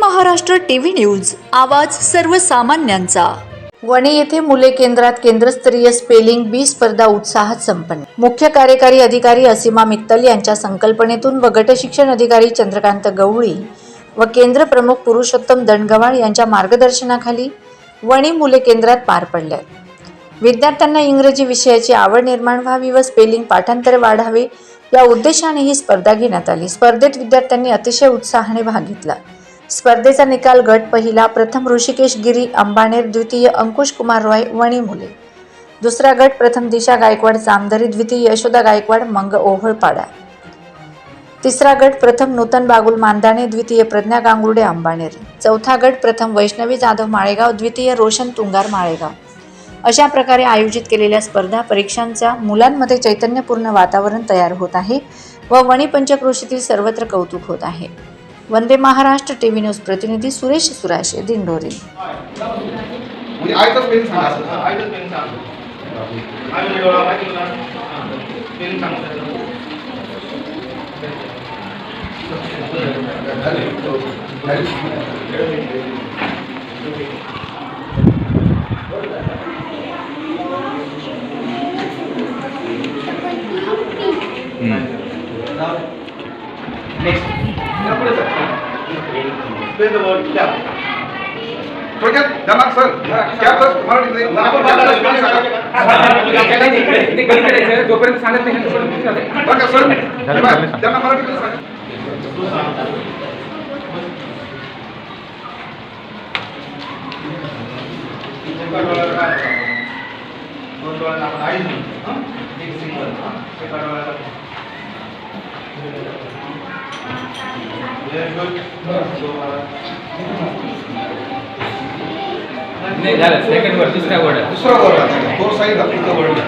Maharashtra TV news आवाज सर्वसामान्यांचा. वणे येथे मुले केंद्रात केंद्रस्तरीय स्पेलिंग बी स्पर्धा उत्साहात संपन्न. मुख्य कार्यकारी अधिकारी असीमा मित्तल यांच्या संकल्पनेतून व गटशिक्षण अधिकारी चंद्रकांत गवळी व केंद्र प्रमुख पुरुषोत्तम दंडगवाळ यांच्या मार्गदर्शनाखाली वणी मुले केंद्रात पार पडल्या विद्यार्थ्यांना इंग्रजी विषयाची आवड निर्माण व्हावी व स्पेलिंग पाठांतर वाढावे या उद्देशाने ही स्पर्धा घेण्यात आली. स्पर्धेत विद्यार्थ्यांनी अतिशय उत्साहाने भाग घेतला. स्पर्धेचा निकाल गट पहिला प्रथम ऋषिकेश गिरी अंबानेर द्वितीय अंकुश कुमार रॉय वणी मुले. दुसरा गट प्रथम दिशा गायकवाड चांदरी द्वितीय यशोदा गायकवाड मंग ओहळपाडा. तिसरा गट प्रथम नूतन बागुल मांदाणे द्वितीय प्रज्ञा गांगुर्डे अंबानेर. चौथा गट प्रथम वैष्णवी जाधव माळेगाव द्वितीय रोशन तुंगार माळेगाव. अशा प्रकारे आयोजित केलेल्या स्पर्धा परीक्षांचा मुलांमध्ये चैतन्यपूर्ण वातावरण तयार होत आहे व वणी पंचक्रोशीतील सर्वत्र कौतुक होत आहे. वंदे महाराष्ट्र टीव्ही न्यूज प्रतिनिधी सुरेश सुराशे दिंडोरी. म्हणजे आयतच पढ़ सकते हैं दमाग सर क्या सर तुम्हाला जोपर्यंत सांगत नाही बघा सर त्यांना मराठीमध्ये सांगा एका डोळ्याला काय दोन डोळ्याला आपण आई म्हणतो एक सिंगल एका डोळ्याला नाही झालं. सेकंड वर दुसऱ्या वर दुसरा वर्ड. तो साईड दाखवतो word.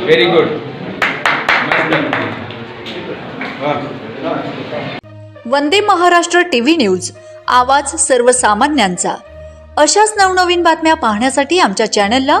Very good Vande Maharashtra TV news. आवाज सर्वसामान्यांचा. अशाच नवनवीन बातम्या पाहण्यासाठी आमच्या चॅनलला